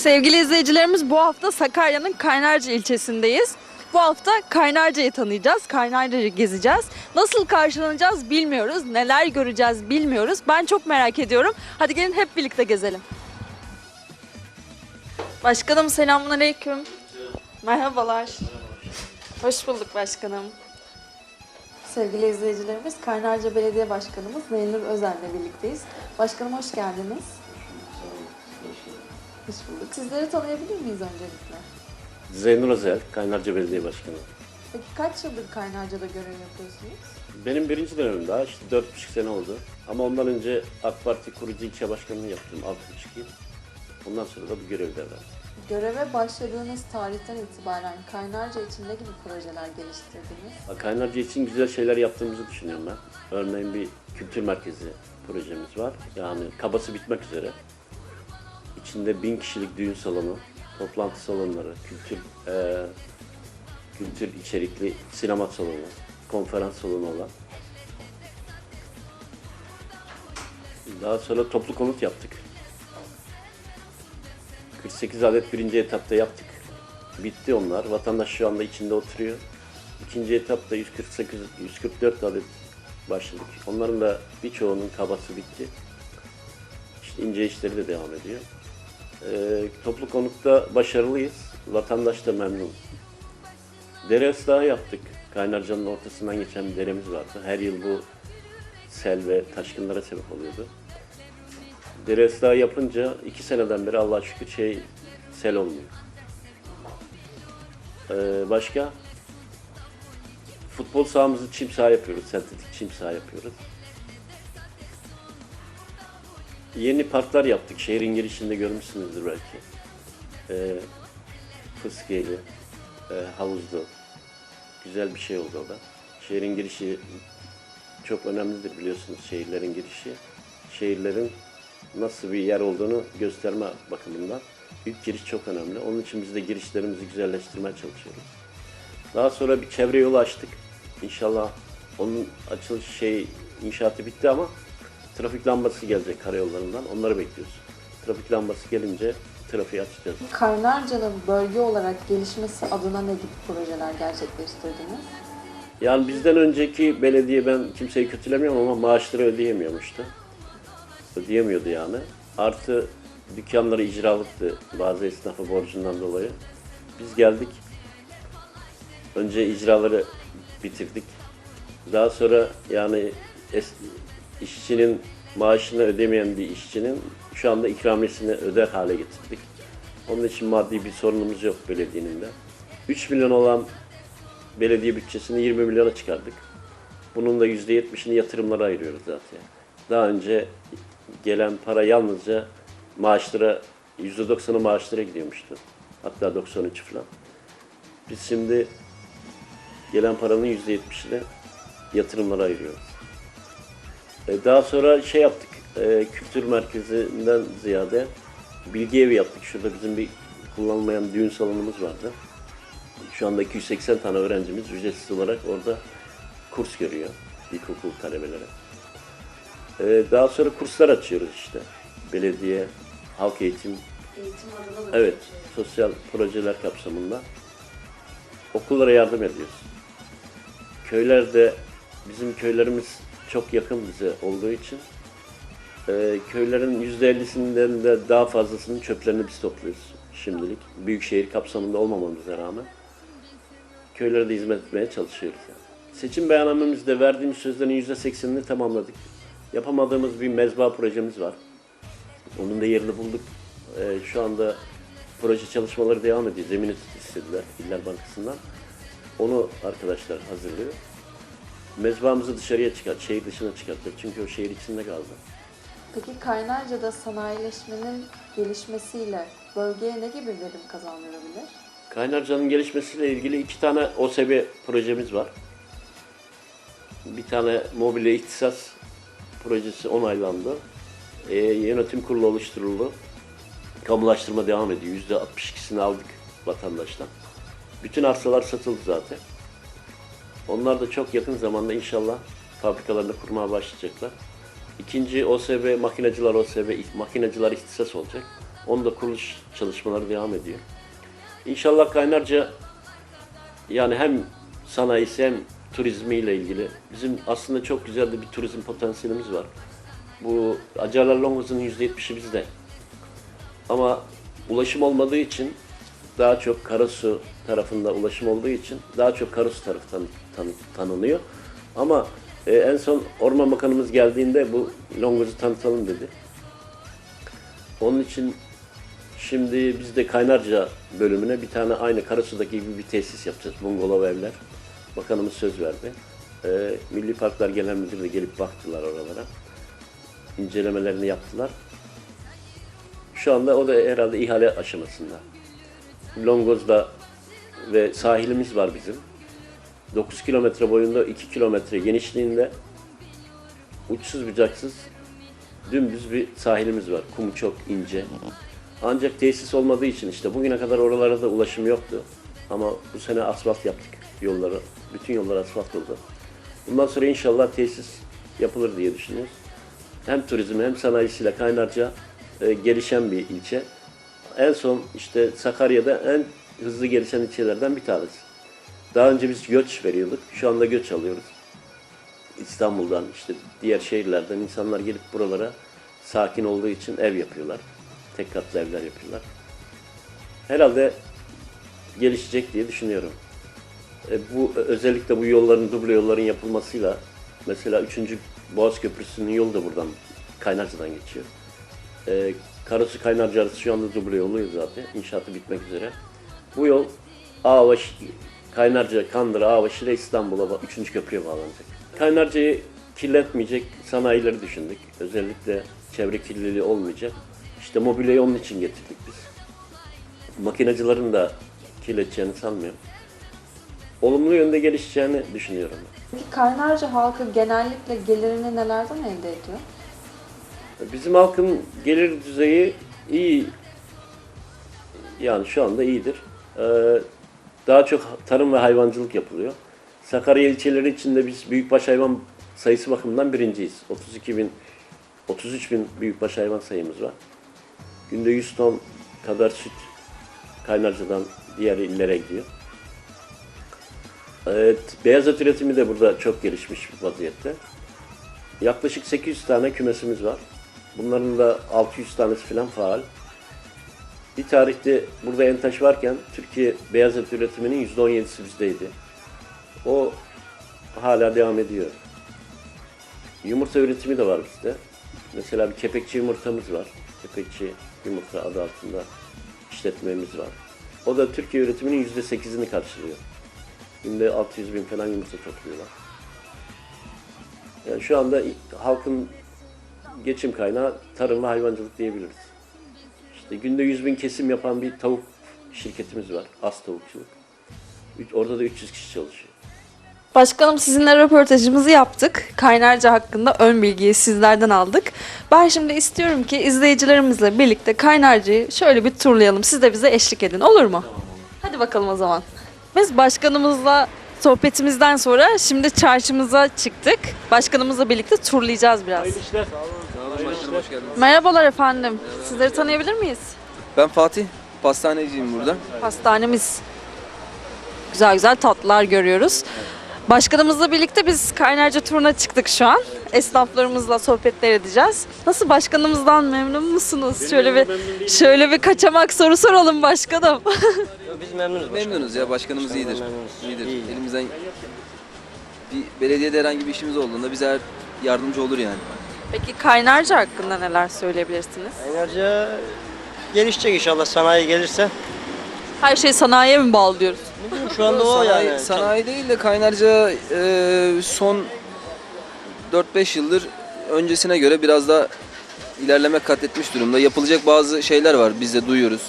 Sevgili izleyicilerimiz bu hafta Sakarya'nın Kaynarca ilçesindeyiz. Bu hafta Kaynarca'yı tanıyacağız, Kaynarca'yı gezeceğiz. Nasıl karşılanacağız bilmiyoruz, neler göreceğiz bilmiyoruz. Ben çok merak ediyorum. Hadi gelin hep birlikte gezelim. Başkanım selamünaleyküm. Merhabalar. Hoş bulduk başkanım. Sevgili izleyicilerimiz Kaynarca Belediye Başkanımız Zeynur Özen'le birlikteyiz. Başkanım hoş geldiniz. Hoş bulduk. Sizleri tanıyabilir miyiz öncelikle? Zeynur Özel, Kaynarca Belediye Başkanı. Peki kaç yıldır Kaynarca'da görev yapıyorsunuz? Benim birinci dönemim daha, işte dört buçuk sene oldu. Ama ondan önce AK Parti kurucu ilçe başkanlığı yaptım, altı buçuk yıl. Ondan sonra da bu görevi devrettim. Göreve başladığınız tarihten itibaren Kaynarca için ne gibi projeler geliştirdiniz? Kaynarca için güzel şeyler yaptığımızı düşünüyorum ben. Örneğin bir kültür merkezi projemiz var. Yani kabası bitmek üzere. İçinde bin kişilik düğün salonu, toplantı salonları, kültür eee, kültür içerikli sinema salonu, konferans salonu olan. Daha sonra toplu konut yaptık. 48 adet birinci etapta yaptık. Bitti onlar. Vatandaş şu anda içinde oturuyor. İkinci etapta 148, 144 adet başladık. Onların da birçoğunun kabası bitti. İşte ince işleri de devam ediyor. Ee, toplu konutta başarılıyız. Vatandaş da memnun. Dere ıslahı yaptık. Kaynarca'nın ortasından geçen bir deremiz vardı. Her yıl bu sel ve taşkınlara sebep oluyordu. Dere ıslahı yapınca iki seneden beri Allah'a şükür şey sel olmuyor. Ee, başka? Futbol sahamızı çim saha yapıyoruz. Sentetik çim saha yapıyoruz. Yeni parklar yaptık. Şehrin girişinde görmüşsünüzdür belki. Ee, Fıskiyeli, e, havuzlu. Güzel bir şey oldu o da. Şehrin girişi çok önemlidir biliyorsunuz şehirlerin girişi. Şehirlerin nasıl bir yer olduğunu gösterme bakımından. İlk giriş çok önemli. Onun için biz de girişlerimizi güzelleştirmeye çalışıyoruz. Daha sonra bir çevre yolu açtık. İnşallah onun açılış şey inşaatı bitti ama trafik lambası gelecek karayollarından. Onları bekliyoruz. Trafik lambası gelince trafiği açacağız. Kaynarca'nın bölge olarak gelişmesi adına ne gibi projeler gerçekleştirdiniz? Yani bizden önceki belediye ben kimseyi kötülemiyorum ama maaşları ödeyemiyormuştu. Ödeyemiyordu yani. Artı dükkanları icralıktı bazı esnafı borcundan dolayı. Biz geldik. Önce icraları bitirdik. Daha sonra yani es- işçinin maaşını ödemeyen bir işçinin şu anda ikramiyesini öder hale getirdik. Onun için maddi bir sorunumuz yok belediyenin de. 3 milyon olan belediye bütçesini 20 milyona çıkardık. Bunun da %70'ini yatırımlara ayırıyoruz zaten. Daha önce gelen para yalnızca maaşlara, %90'ı maaşlara gidiyormuştu. Hatta 93 falan. Biz şimdi gelen paranın %70'ini yatırımlara ayırıyoruz. E, Daha sonra şey yaptık, e, kültür merkezinden ziyade bilgi evi yaptık. Şurada bizim bir kullanılmayan düğün salonumuz vardı. Şu anda 280 tane öğrencimiz ücretsiz olarak orada kurs görüyor. İlkokul talebeleri. Ee, daha sonra kurslar açıyoruz işte. Belediye, halk eğitim, Eğitim evet sosyal projeler kapsamında okullara yardım ediyoruz. Köylerde bizim köylerimiz çok yakın bize olduğu için e, köylerin %50'sinden de daha fazlasının çöplerini biz topluyoruz şimdilik. Büyükşehir kapsamında olmamamıza rağmen köylere de hizmet etmeye çalışıyoruz. Yani. Seçim beyannamemizde verdiğimiz sözlerin %80'ini tamamladık. Yapamadığımız bir mezba projemiz var. Onun da yerini bulduk. Ee, şu anda proje çalışmaları devam ediyor. Zemin istediler İller Bankası'ndan. Onu arkadaşlar hazırlıyor. Mezbamızı dışarıya çıkart, şehir dışına çıkartacak. Çünkü o şehir içinde kaldı. Peki Kaynarca'da sanayileşmenin gelişmesiyle bölgeye ne gibi verim kazandırabilir? Kaynarca'nın gelişmesiyle ilgili iki tane OSB projemiz var. Bir tane mobilya ihtisas projesi onaylandı. Ee, yönetim kurulu oluşturuldu. Kamulaştırma devam ediyor. Yüzde 62'sini aldık vatandaştan. Bütün arsalar satıldı zaten. Onlar da çok yakın zamanda inşallah fabrikalarını kurmaya başlayacaklar. İkinci OSB, makinacılar OSB, makinacılar ihtisas olacak. Onda kuruluş çalışmaları devam ediyor. İnşallah Kaynarca yani hem sanayisi hem turizmiyle ilgili bizim aslında çok güzel de bir turizm potansiyelimiz var. Bu Acarlar Longoz'un %70'i bizde. Ama ulaşım olmadığı için daha çok Karasu tarafında ulaşım olduğu için daha çok Karasu tarafı tan- tan- tanınıyor. Ama e, en son Orman Bakanımız geldiğinde bu Longoz'u tanıtalım dedi. Onun için şimdi biz de Kaynarca bölümüne bir tane aynı Karasu'daki gibi bir tesis yapacağız. Bungalov evler. Bakanımız söz verdi. E, Milli Parklar Genel Müdürü de gelip baktılar oralara. İncelemelerini yaptılar. Şu anda o da herhalde ihale aşamasında. Longoz'da ve sahilimiz var bizim. 9 kilometre boyunda 2 kilometre genişliğinde uçsuz bucaksız dümdüz bir sahilimiz var. Kumu çok ince. Ancak tesis olmadığı için işte bugüne kadar oralara da ulaşım yoktu. Ama bu sene asfalt yaptık yolları. Bütün yollar asfalt oldu. Bundan sonra inşallah tesis yapılır diye düşünüyoruz. Hem turizm hem sanayisiyle Kaynarca e, gelişen bir ilçe. En son işte Sakarya'da en hızlı gelişen ilçelerden bir tanesi. Daha önce biz göç veriyorduk. Şu anda göç alıyoruz. İstanbul'dan işte diğer şehirlerden insanlar gelip buralara sakin olduğu için ev yapıyorlar. Tek katlı evler yapıyorlar. Herhalde gelişecek diye düşünüyorum. E, bu özellikle bu yolların, duble yolların yapılmasıyla mesela 3. Boğaz Köprüsü'nün yolu da buradan Kaynarca'dan geçiyor. E, Karasu Kaynarca arası şu anda duble yolu zaten. İnşaatı bitmek üzere. Bu yol Ağbaş, Kaynarca, Kandıra, Ağbaş ile İstanbul'a, ba- 3. köprüye bağlanacak. Kaynarca'yı kirletmeyecek sanayileri düşündük. Özellikle çevre kirliliği olmayacak. İşte mobilyayı onun için getirdik biz. Makinacıların da kirleteceğini sanmıyorum. Olumlu yönde gelişeceğini düşünüyorum. Peki Kaynarca halkı genellikle gelirini nelerden elde ediyor? Bizim halkın gelir düzeyi iyi. Yani şu anda iyidir. Ee, daha çok tarım ve hayvancılık yapılıyor. Sakarya ilçeleri içinde biz büyükbaş hayvan sayısı bakımından birinciyiz. 32 bin, 33 bin büyükbaş hayvan sayımız var. Günde 100 ton kadar süt Kaynarca'dan diğer illere gidiyor. Evet, beyaz et üretimi de burada çok gelişmiş bir vaziyette. Yaklaşık 800 tane kümesimiz var. Bunların da 600 tanesi falan faal. Bir tarihte burada Entaş varken Türkiye beyaz et üretiminin %17'si bizdeydi. O hala devam ediyor. Yumurta üretimi de var bizde. Mesela bir kepekçi yumurtamız var. Kepekçi yumurta adı altında işletmemiz var. O da Türkiye üretiminin %8'ini karşılıyor. Günde 600 bin falan yumurta topluyorlar. Yani şu anda halkın geçim kaynağı tarım ve hayvancılık diyebiliriz. İşte günde 100 bin kesim yapan bir tavuk şirketimiz var. Az tavukçuluk. Orada da 300 kişi çalışıyor. Başkanım sizinle röportajımızı yaptık. Kaynarca hakkında ön bilgiyi sizlerden aldık. Ben şimdi istiyorum ki izleyicilerimizle birlikte Kaynarca'yı şöyle bir turlayalım. Siz de bize eşlik edin olur mu? Hadi bakalım o zaman. Biz başkanımızla sohbetimizden sonra şimdi çarşımıza çıktık. Başkanımızla birlikte turlayacağız biraz. Başkanım hoş geldiniz. Merhabalar efendim. Sizleri tanıyabilir miyiz? Ben Fatih, pastaneciyim burada. Hastanemiz. Güzel güzel tatlılar görüyoruz. Başkanımızla birlikte biz Kaynarca turuna çıktık şu an. Esnaflarımızla sohbetler edeceğiz. Nasıl başkanımızdan memnun musunuz? Şöyle bir şöyle bir kaçamak soru soralım başkanım. Biz memnunuz. başkanım. Memnunuz ya, başkanımız iyidir. memnunuz. İyidir. İyi. Elimizden bir belediyede herhangi bir işimiz olduğunda bize her yardımcı olur yani. Peki Kaynarca hakkında neler söyleyebilirsiniz? Enerji gelişecek inşallah sanayi gelirse. Her şey sanayiye mi bağlıyoruz? Şu anda o sanayi, yani. Sanayi değil de Kaynarca e, son 4-5 yıldır öncesine göre biraz da ilerleme kat etmiş durumda. Yapılacak bazı şeyler var biz de duyuyoruz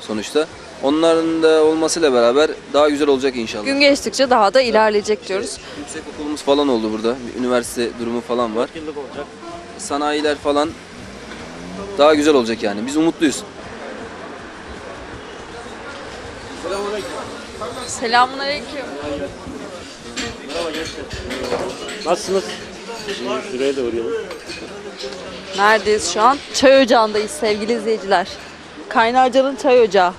sonuçta. Onların da olmasıyla beraber daha güzel olacak inşallah. Gün geçtikçe daha da ilerleyecek diyoruz. Yüksek okulumuz falan oldu burada. Bir üniversite durumu falan var. Yıllık olacak. Sanayiler falan daha güzel olacak yani. Biz umutluyuz. Selamun aleyküm. Nasılsınız? Şuraya da uğrayalım. Neredeyiz şu an? Çay ocağındayız sevgili izleyiciler. Kaynarca'nın çay ocağı.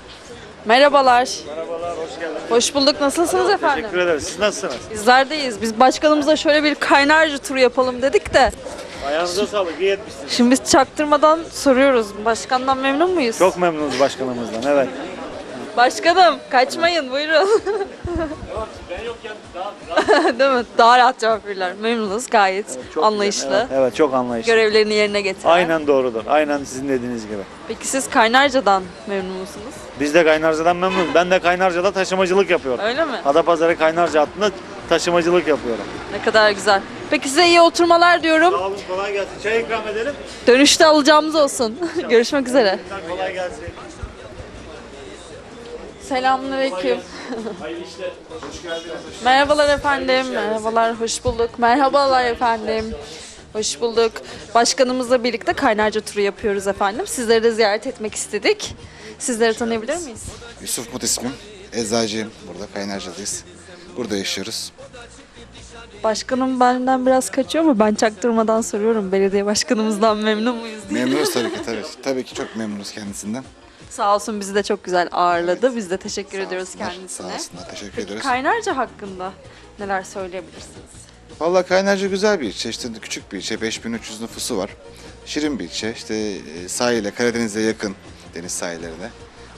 Merhabalar. Merhabalar, hoş geldiniz. Hoş bulduk. Nasılsınız efendim? Teşekkür ederiz. Siz nasılsınız? Bizlerdeyiz. Biz başkanımıza şöyle bir Kaynarca turu yapalım dedik de. Ayağınıza sağlık. iyi etmişsiniz. Şimdi biz çaktırmadan soruyoruz. Başkandan memnun muyuz? Çok memnunuz başkanımızdan. Evet. Başkanım kaçmayın buyurun. Değil mi? Daha rahat cevap verirler. Memnunuz gayet anlayışlı. Evet, evet çok anlayışlı. Görevlerini yerine getiren. Aynen doğrudur. Aynen sizin dediğiniz gibi. Peki siz Kaynarca'dan memnun musunuz? Biz de Kaynarca'dan memnunuz. Ben de Kaynarca'da taşımacılık yapıyorum. Öyle mi? Adapazarı Kaynarca hattında taşımacılık yapıyorum. Ne kadar güzel. Peki size iyi oturmalar diyorum. Sağ olun, kolay gelsin. Çay ikram edelim. Dönüşte alacağımız olsun. Görüşmek üzere. Kolay gelsin. Selamünaleyküm. Merhabalar efendim. Merhabalar, hoş bulduk. Merhabalar efendim. Hoş bulduk. Başkanımızla birlikte Kaynarca turu yapıyoruz efendim. Sizleri de ziyaret etmek istedik. Sizleri tanıyabilir miyiz? Yusuf Mut ismim. Eczacıyım. Burada Kaynarca'dayız. Burada yaşıyoruz. Başkanım benden biraz kaçıyor ama ben çaktırmadan soruyorum. Belediye başkanımızdan memnun muyuz diye. Memnunuz tabii ki tabii. Tabii ki çok memnunuz kendisinden. Sağ olsun bizi de çok güzel ağırladı. Biz de teşekkür ediyoruz Sağ kendisine. olsunlar. Teşekkür Peki ediyoruz. Kaynarca hakkında neler söyleyebilirsiniz? Vallahi Kaynarca güzel bir ilçe. İşte küçük bir ilçe. 5300 nüfusu var. Şirin bir ilçe. İşte e, sahile, Karadeniz'e yakın deniz sahillerine.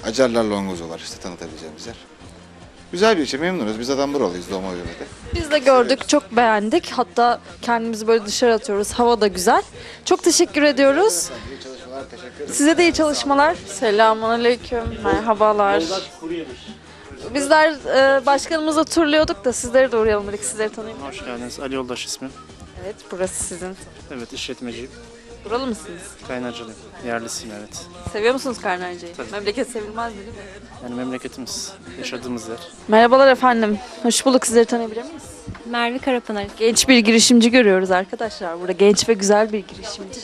Acarlar Longozu var işte tanıtabileceğimiz yer. Güzel bir ilçe. Memnunuz. Biz adam buralıyız doğma büyümede. Biz de gördük, çok beğendik. Hatta kendimizi böyle dışarı atıyoruz. Hava da güzel. Çok teşekkür ediyoruz. İyi çalışmalar. Teşekkür ederim. Size de iyi çalışmalar. Selamun aleyküm. Merhabalar. Bizler e, başkanımızla turluyorduk da sizleri de uğrayalım dedik. Sizleri tanıyayım. Hoş geldiniz. Ali Yoldaş ismim. Evet, burası sizin. Evet işletmeciyim. Buralı mısınız? Kaynarcalıyım. Yerlisiyim evet. Seviyor musunuz Karnarca'yı? Tabii. Memleket sevilmez mi, değil mi? Yani memleketimiz, yaşadığımız yer. Merhabalar efendim. Hoş bulduk. Sizleri tanıyabilir miyiz? Merve Karapınar. Genç bir girişimci görüyoruz arkadaşlar. Burada genç ve güzel bir girişimci.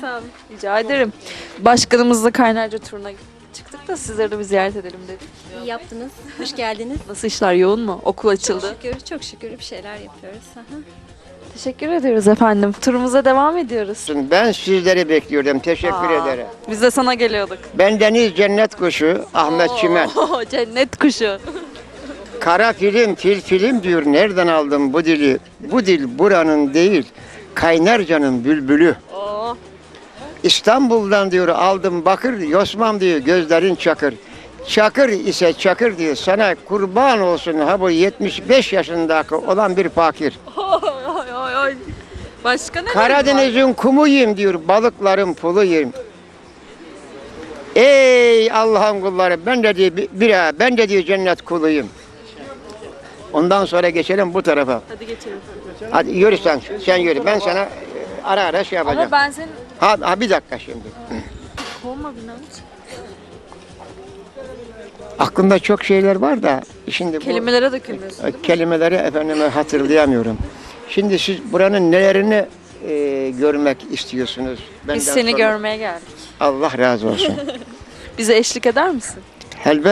Sağ olun. Rica ederim. Başkanımızla Kaynarca turuna çıktık da sizleri de bir ziyaret edelim dedik. İyi yaptınız. Hoş geldiniz. Nasıl işler yoğun mu? Okul açıldı. Şükür, çok şükür bir şeyler yapıyoruz. Aha. Teşekkür ediyoruz efendim. Turumuza devam ediyoruz. Ben sizleri bekliyordum. Teşekkür Aa, ederim. Biz de sana geliyorduk. Ben Deniz Cennet Kuşu Ahmet Çimen. Oo, cennet kuşu. Kara film, fil film diyor. Nereden aldım bu dili? Bu dil buranın değil. Kaynarca'nın bülbülü. Oo, İstanbul'dan diyor aldım bakır, Yosmam diyor gözlerin çakır. Çakır ise çakır diyor sana kurban olsun ha bu 75 yaşındaki olan bir fakir. oy. Başka ne? Karadeniz'in kumuyum diyor balıkların puluyum. Ey Allah'ın kulları ben de diyor bir, bir- ben de diyor cennet kuluyum. Ondan sonra geçelim bu tarafa. Hadi geçelim. Hadi yürü sen, sen yürü. Ben sana ara ara şey yapacağım. Ama ben senin... Ha, ha bir dakika şimdi. Kovma beni. Aklımda çok şeyler var da şimdi bu Kelimelere dökülmüyorsun. e, kelimeleri efendime hatırlayamıyorum. Şimdi siz buranın nelerini e, görmek istiyorsunuz? Biz Benden seni sonra- görmeye geldik. Allah razı olsun. Bize eşlik eder misin? Elbet.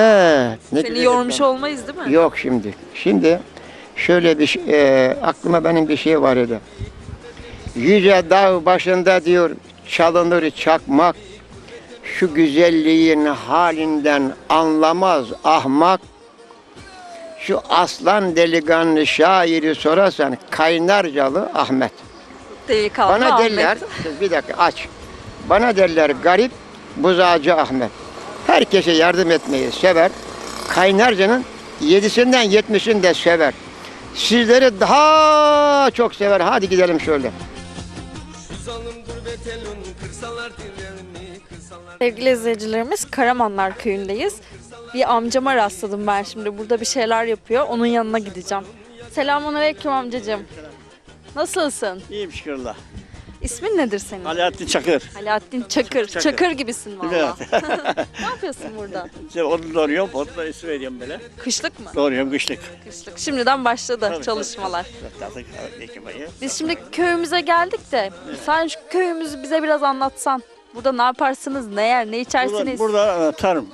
Ne Seni güzel yormuş efendim. olmayız değil mi? Yok şimdi. Şimdi şöyle bir şey, e, aklıma benim bir şey var idi. Yüce dağ başında diyor çalınır çakmak. Şu güzelliğin halinden anlamaz ahmak. Şu aslan delikanlı şairi sorarsan Kaynarcalı Ahmet. Delikanlı Bana Ahmet. derler, bir dakika aç. Bana derler garip buzacı Ahmet. Herkese yardım etmeyi sever. Kaynarca'nın yedisinden yetmişini de sever. Sizleri daha çok sever. Hadi gidelim şöyle. Sevgili izleyicilerimiz Karamanlar köyündeyiz. Bir amcama rastladım ben şimdi. Burada bir şeyler yapıyor. Onun yanına gideceğim. Selamun aleyküm amcacığım. Nasılsın? İyiyim şükürler. İsmin nedir senin? Alaaddin Çakır. Alaaddin Çakır. Çakır, Çakır. gibisin valla. ne yapıyorsun burada? İşte onu doğruyorum, onu da isim veriyorum böyle. Kışlık mı? Doğruyorum kışlık. Kışlık. Şimdiden başladı Tabii, çalışmalar. tabii. Artık Ekim ayı. Biz şimdi köyümüze geldik de sen şu köyümüzü bize biraz anlatsan. Burada ne yaparsınız, ne yer, ne Burada, içersiniz? burada e, tarım,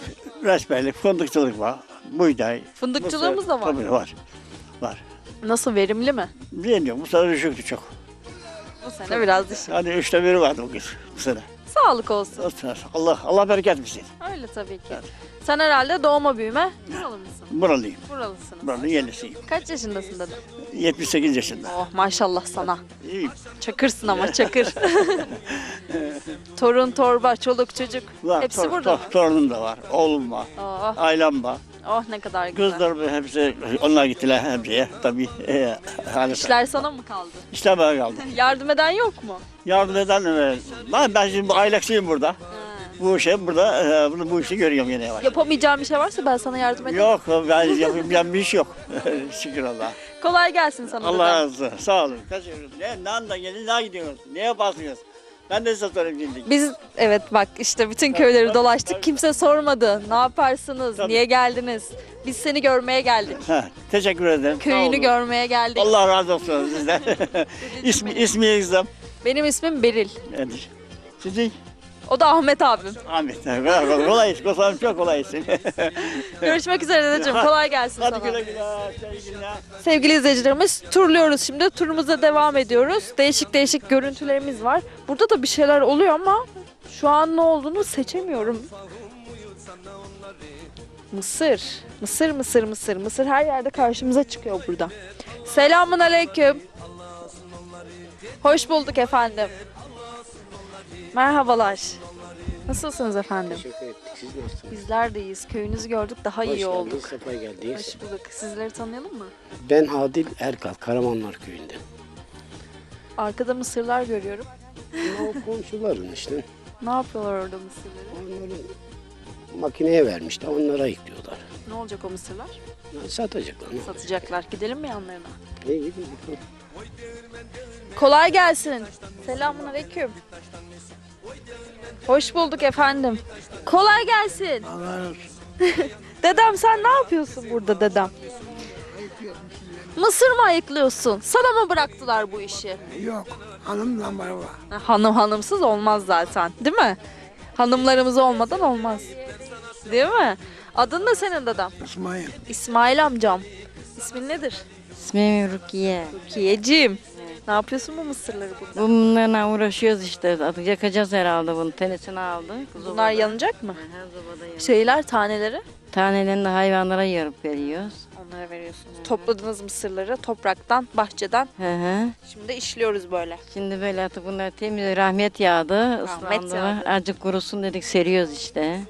resmerlik, fındıkçılık var. Buğday. Fındıkçılığımız da var. Tabii var. Var. Nasıl verimli mi? Bilmiyorum bu sene düşüktü çok. Bu sene biraz düşük. Hani üçte biri vardı bugün bu sene. Sağlık olsun. Allah Allah bereket versin. Öyle tabii ki. Sen herhalde doğma büyüme buralı mısın? Buralıyım. Buralısınız. Buranın yerlisiyim. Kaç yaşındasın dedem? 78 yaşında. Oh maşallah sana. İyiyim. Çakırsın ama çakır. Torun, torba, çoluk, çocuk. Var, Hepsi tor- burada tor- mı? Torunum da var. Oğlum var. Oh, Ailem var. oh ne kadar güzel. Kızlar hepsi onlar gittiler hepsiye tabii. E, İşler sana mı kaldı? İşte bana kaldı. Yardım eden yok mu? Yardım eden e, ben, ben şimdi aylakçıyım burada. Bu şey burada e, bunu bu işi görüyorum yine yavaş. Yapamayacağım bir şey varsa ben sana yardım ederim. Yok ben yapabileceğim bir iş yok. Şükür Allah. Kolay gelsin sana Allah razı olsun. Sağ olun. Kaçıyoruz. Ne, ne anda gelin, ne gidiyoruz? Neye basıyoruz? Ben de size sorayım şimdi. Biz evet bak işte bütün köyleri dolaştık. Kimse sormadı. Ne yaparsınız? Tabii. Niye geldiniz? Biz seni görmeye geldik. Ha, teşekkür ederim. Sağ Köyünü olun. görmeye geldik. Allah razı olsun sizden. İsmi, ismi İzlem. Benim ismim Beril. Nedir? Sizin? O da Ahmet abim. Ahmet. kolay iş. Kosan çok kolay iş. Görüşmek üzere dedeciğim. Kolay gelsin Hadi sana. güle güle. Sevgiler. Sevgili izleyicilerimiz turluyoruz şimdi. Turumuza devam ediyoruz. Değişik değişik görüntülerimiz var. Burada da bir şeyler oluyor ama şu an ne olduğunu seçemiyorum. Mısır. Mısır, mısır, mısır. Mısır her yerde karşımıza çıkıyor burada. Selamun aleyküm. Hoş bulduk efendim. Merhabalar. Nasılsınız efendim? Teşekkür ettik. Siz nasılsınız? Bizler de iyiyiz. Köyünüzü gördük daha Hoş iyi olduk. geldiniz, sefa geldiniz. Hoş bulduk. Sizleri tanıyalım mı? Ben Adil Erkal, Karamanlar köyünden. Arkada mısırlar görüyorum. o komşuların işte. Ne yapıyorlar orada mısırları? Onları makineye vermişler, onlara yıkıyorlar. Ne olacak o mısırlar? Yani satacaklar. Ne? Satacaklar. Gidelim mi yanlarına? İyi gibi gibi. Kolay gelsin. Selamun aleyküm. Hoş bulduk efendim. Kolay gelsin. dedem sen ne yapıyorsun burada dedem? Mısır mı ayıklıyorsun? Sana mı bıraktılar bu işi? Yok. Hanımla. Ha, Hanım hanımsız olmaz zaten değil mi? Hanımlarımız olmadan olmaz. Değil mi? Adın ne senin dedem? İsmail. İsmail amcam. İsmin nedir? İsmim Rukiye. Rukiyeciğim. Ne yapıyorsun bu mısırları burada? Bunlarla uğraşıyoruz işte. Adı yakacağız herhalde bunu. Tenesini aldı. Bunlar yanacak mı? Şeyler, taneleri? Tanelerini de hayvanlara yarıp veriyoruz. Onlara veriyorsunuz. Topladığınız mısırları topraktan, bahçeden. Hı hı. Şimdi işliyoruz böyle. Şimdi böyle artık bunlar temiz rahmet yağdı. ıslandı. yağdı. Azıcık kurusun dedik seriyoruz işte.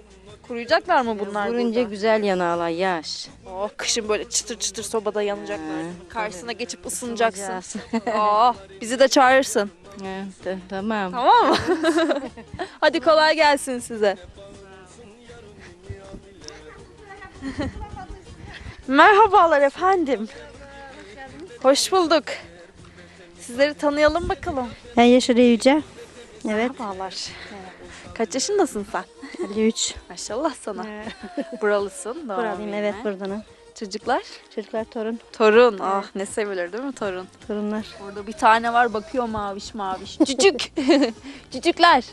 Kuruyacaklar mı bunlar Kurunca burada? güzel yanağlar yaş. Oh, kışın böyle çıtır çıtır sobada yanacaklar. Hı, Karşısına geçip ısınacaksın. Oh, bizi de çağırırsın. Hı, t- tamam. Tamam mı? Hadi kolay gelsin size. Merhabalar efendim. Hoş bulduk. Sizleri tanıyalım bakalım. Ben Yaşar Yüce. Evet. Merhabalar. Kaç yaşındasın sen? 53. Maşallah sana. Buralısın. doğma Buralıyım evet buradanım. Çocuklar? Çocuklar torun. Torun. Ah ne sevilir değil mi torun? Torunlar. Orada bir tane var bakıyor maviş maviş. Cücük. Cücükler.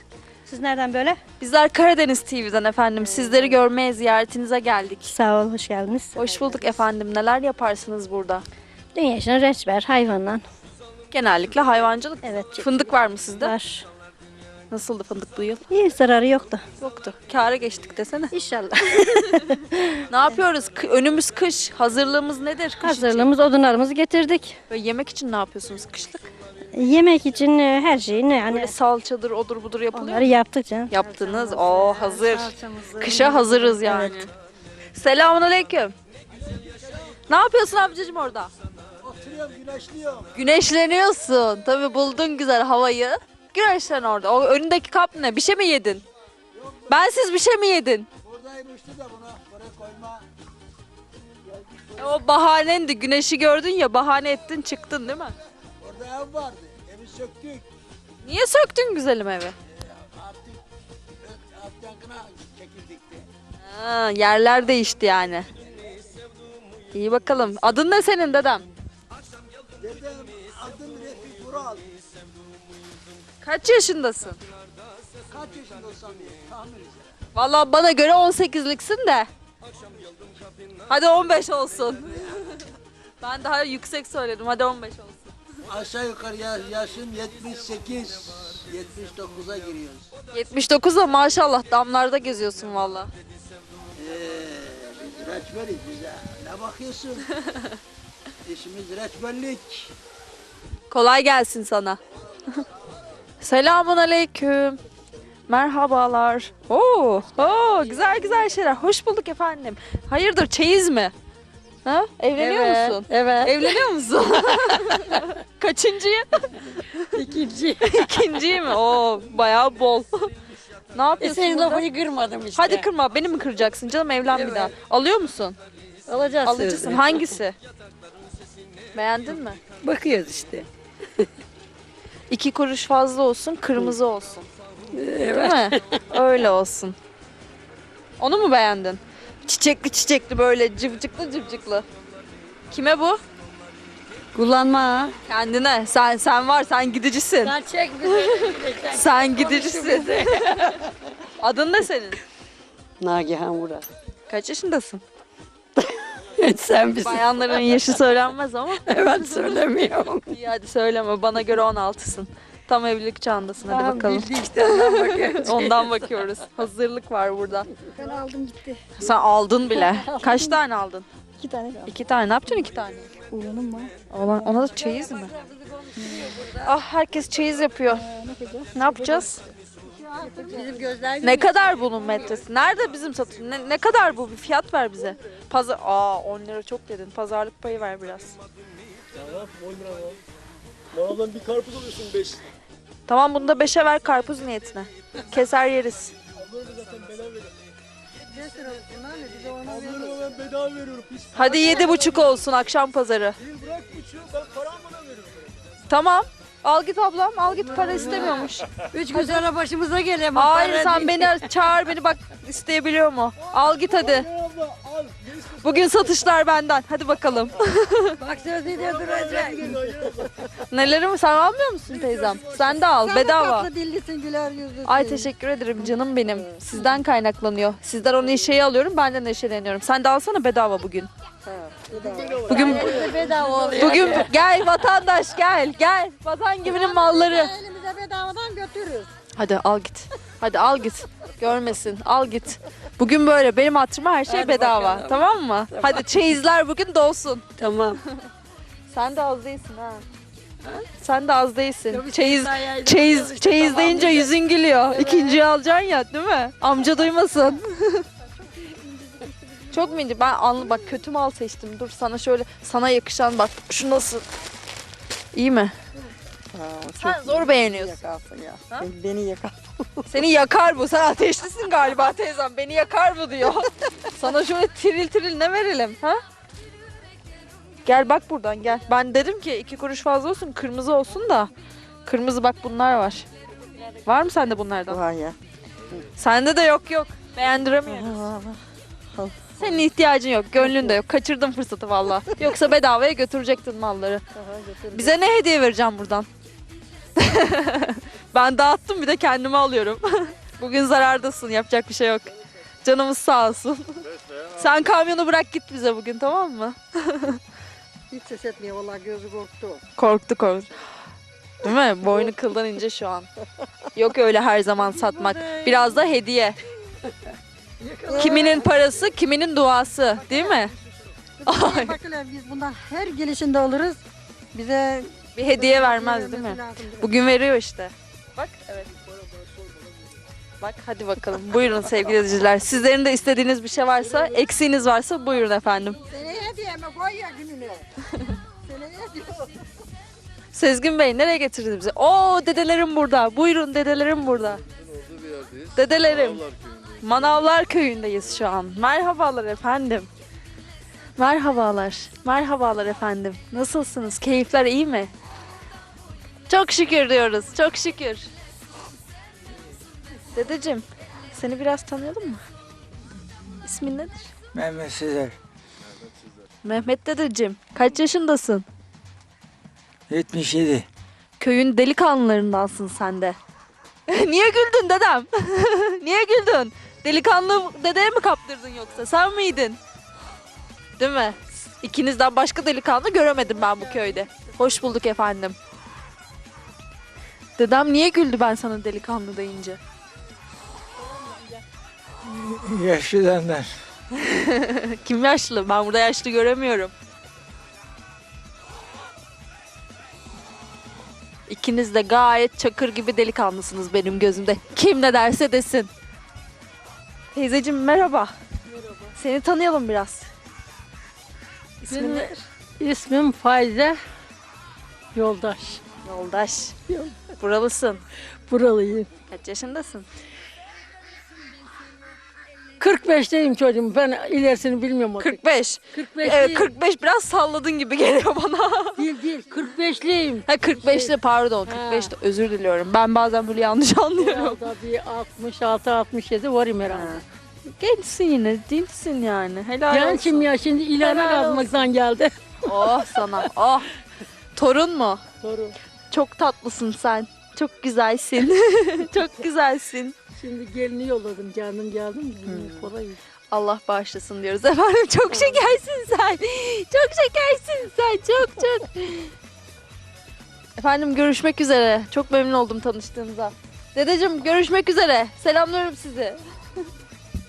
Siz nereden böyle? Bizler Karadeniz TV'den efendim. Sizleri görmeye ziyaretinize geldik. Sağ ol, hoş geldiniz. Hoş bulduk efendim. Neler yaparsınız burada? Dünya için reçber, hayvanla. Genellikle hayvancılık. Evet. Fındık var mı sizde? Var. Nasıldı fındık bu yıl? İyi zararı yoktu. Yoktu. Kâra geçtik desene. İnşallah. Ne yapıyoruz? K- önümüz kış. Hazırlığımız nedir? Kış için? Hazırlığımız, odunlarımızı getirdik. Böyle yemek için ne yapıyorsunuz kışlık? Yemek için e, her şeyi ne yani Böyle salçadır, odur budur yapılıyor onları mu? yaptık canım. Yaptınız. Oo hazır. Kışa hazırız yani. Selamun aleyküm. Ne yapıyorsun amcacığım orada? Oturuyorum güneşliyorum. Güneşleniyorsun. Tabii buldun güzel havayı. Güneşlen orada. O önündeki kap ne? Bir şey mi yedin? Bensiz bir şey mi yedin? Buradaymıştı da buna buraya koyma. E, O bahanendi. Güneşi gördün ya bahane ettin çıktın değil mi? Orada ev vardı. Evi söktük. Niye söktün güzelim evi? Artık alt yankına çekildikti. Ha, yerler değişti yani. İyi bakalım. Adın ne senin dedem? Dedem adım Refik Vural. Kaç yaşındasın? Kaç yaşında olsam diye tahmin et. Vallahi bana göre 18'liksin de. Hadi 15 olsun. ben daha yüksek söyledim. Hadi 15 olsun. aşağı yukarı ya- yaşım 78, 79'a giriyoruz. 79'da maşallah damlarda geziyorsun valla. Ee, biz reçberiz bize. Ne bakıyorsun? İşimiz reçberlik. Kolay gelsin sana. Selamun aleyküm. Merhabalar. Oo, oo, güzel güzel şeyler. Hoş bulduk efendim. Hayırdır çeyiz mi? Ha? Evleniyor Evet, musun? Evet. Evleniyor musun? Kaçıncıyı? İkinci. İkinciyi mi? Oo, bayağı bol. ne E yapıyorsun senin burada? lafını kırmadım işte. Hadi kırma, beni mi kıracaksın canım? Evlen bir Evet. daha. Alıyor musun? Alacağız Alıcısın. sözü. Hangisi? Beğendin mi? Bakıyoruz işte. İki kuruş fazla olsun, kırmızı olsun. Evet. Değil mi? Öyle olsun. Onu mu beğendin? Çiçekli çiçekli böyle cıvcıklı cıvcıklı. Kime bu? Kullanma. Kendine. Sen sen var, sen gidicisin. Sen çek bizi. Sen gidicisin. Adın ne senin? Nagihan Vural. Kaç yaşındasın? Sen bizi. Bayanların yaşı söylenmez ama. Evet söylemiyorum. İyi hadi söyleme. Bana göre 16'sın. Tam evlilik çağındasın. Hadi Tamam, bakalım. bildi işte ondan bakıyoruz. Ondan bakıyoruz. Hazırlık var burada. Ben aldım gitti. Sen aldın bile. Kaç tane aldın? İki tane kaldı. İki tane. Ne yapacaksın iki tane? Oğlanım var. Olan, ona da çeyiz mi? Ah herkes çeyiz yapıyor. Ne yapacağız? Bizim gözler Ne kadar bunun metresi? Nerede bizim satış? Ne, ne kadar bu? Bir fiyat ver bize. Pazar Aa 10 lira çok dedin. Pazarlık payı ver biraz. Manadan bir karpuz alıyorsun 5. Tamam bunu da 5'e ver karpuz niyetine. Keser yeriz. Ablarıma ben bedava veriyorum. Pis Hadi yedi buçuk olsun akşam pazarı. değil bırak buçuğu ben paramı da veriyorum. Tamam. Al git ablam. Al git para istemiyormuş. Üç gün sonra başımıza gelir. Hayır sen beni çağır beni bak isteyebiliyor mu? Al git hadi. Bugün satışlar benden. Hadi bakalım. Bak söz ediyor duracak. Neleri mi? Sen almıyor musun teyzem? Sen de al bedava. Tatlı dillisin güler yüzlüsün. Ay teşekkür ederim canım benim. Sizden kaynaklanıyor. Sizden o neşeyi alıyorum ben de neşeleniyorum. Sen de alsana bedava bugün. Bugün bugün gel vatandaş gel gel. Vatan gibinin malları. Elimize bedavadan götürürüz. Hadi al git. Hadi al git. Görmesin. Al git. Bugün böyle benim hatırıma her şey Hadi bedava. bakalım. Tamam mı? Hadi çeyizler bugün dolsun. Tamam. Sen de az değilsin ha. Sen de az değilsin. Tabii Çeyiz çeyiz çeyiz tamam deyince dedi. yüzün gülüyor. İkinciyi alacaksın ya, değil mi? Amca duymasın. Çok mu ince? Ben anlı bak kötü mal seçtim. Dur sana şöyle sana yakışan bak şu nasıl? İyi mi? Sen zor beğeniyorsun. Yakarsın ya. Ha? Beni yakar. Seni yakar bu. Sen ateşlisin galiba teyzem. Beni yakar bu diyor. Sana şöyle tiril tiril ne verelim ha? Gel bak buradan gel. Ben dedim ki iki kuruş fazla olsun kırmızı olsun da. Kırmızı bak bunlar var. Var mı sende bunlardan? Var ya. Sende de yok yok. Beğendiremiyoruz. Senin ihtiyacın yok. Gönlün de yok. Kaçırdın fırsatı valla. Yoksa bedavaya götürecektin malları. Bize ne hediye vereceğim buradan? ben dağıttım bir de kendime alıyorum. Bugün zarardasın. Yapacak bir şey yok. Canımız sağ olsun. Sen kamyonu bırak git bize bugün tamam mı? Hiç ses etmiyor vallahi gözü korktu. Korktu korktu. Değil mi? Boynu kıldan ince şu an. Yok öyle her zaman satmak. Biraz da hediye. Kiminin parası, kiminin duası. Değil mi? Ay. Bak hele biz bundan her gelişinde alırız. Bize Bir hediye vermez değil mi? Bugün veriyor işte. Bak evet. Bak hadi bakalım. Buyurun sevgili izleyiciler. Sizlerin de istediğiniz bir şey varsa, eksiğiniz varsa buyurun efendim. Seneye hediye mi koy ya gününe. Seneye hediye. Sezgin Bey nereye getirdiniz bizi? Oo dedelerim burada. Buyurun dedelerim burada. Dedelerim. Manavlar köyündeyiz şu an. Merhabalar efendim. Merhabalar. Merhabalar efendim. Nasılsınız? Keyifler iyi mi? Çok şükür diyoruz. Çok şükür. Dedeciğim, seni biraz tanıyalım mı? İsmin nedir? Mehmet Sezer. Mehmet dedeciğim. Kaç yaşındasın? 77. Köyün delikanlılarındansın sen de. Niye güldün dedem? Niye güldün? Delikanlı dedeye mi kaptırdın yoksa? Sen miydin? Değil mi? İkinizden başka delikanlı göremedim ben bu köyde. Hoş bulduk efendim. Dedem niye güldü ben sana delikanlı deyince? Yaşlıdanlar. Kim yaşlı? Ben burada yaşlı göremiyorum. İkiniz de gayet çakır gibi delikanlısınız benim gözümde. Kim ne derse desin. Teyzeciğim merhaba. Merhaba. Seni tanıyalım biraz. İsmin ne? İsmim Fayze Yoldaş. Yoldaş. Buralısın. Buralıyım. Kaç yaşındasın? 45'teyim çocuğum. Ben ilerisini bilmiyorum. 45. 45 Evet 45 biraz salladın gibi geliyor bana. değil değil. 45'liyim. Ha 45'te pardon 45'te özür diliyorum. Ben bazen böyle yanlış anlıyorum. Herhalde bir 66 67 varım herhalde. Gençsin yine değilsin yani. Helal Gençim olsun. ya şimdi ilana Helal kazmaktan geldi. Oh sana oh. Torun mu? Doğru. Çok tatlısın sen. Çok güzelsin. Çok güzelsin. Şimdi gelini yolladım. Canım geldim. Kolay. Allah bağışlasın diyoruz efendim. Çok şekersin sen. Çok şekersin sen. Çok çok. Efendim görüşmek üzere. Çok memnun oldum tanıştığınıza. Dedeciğim görüşmek üzere. Selamlıyorum sizi.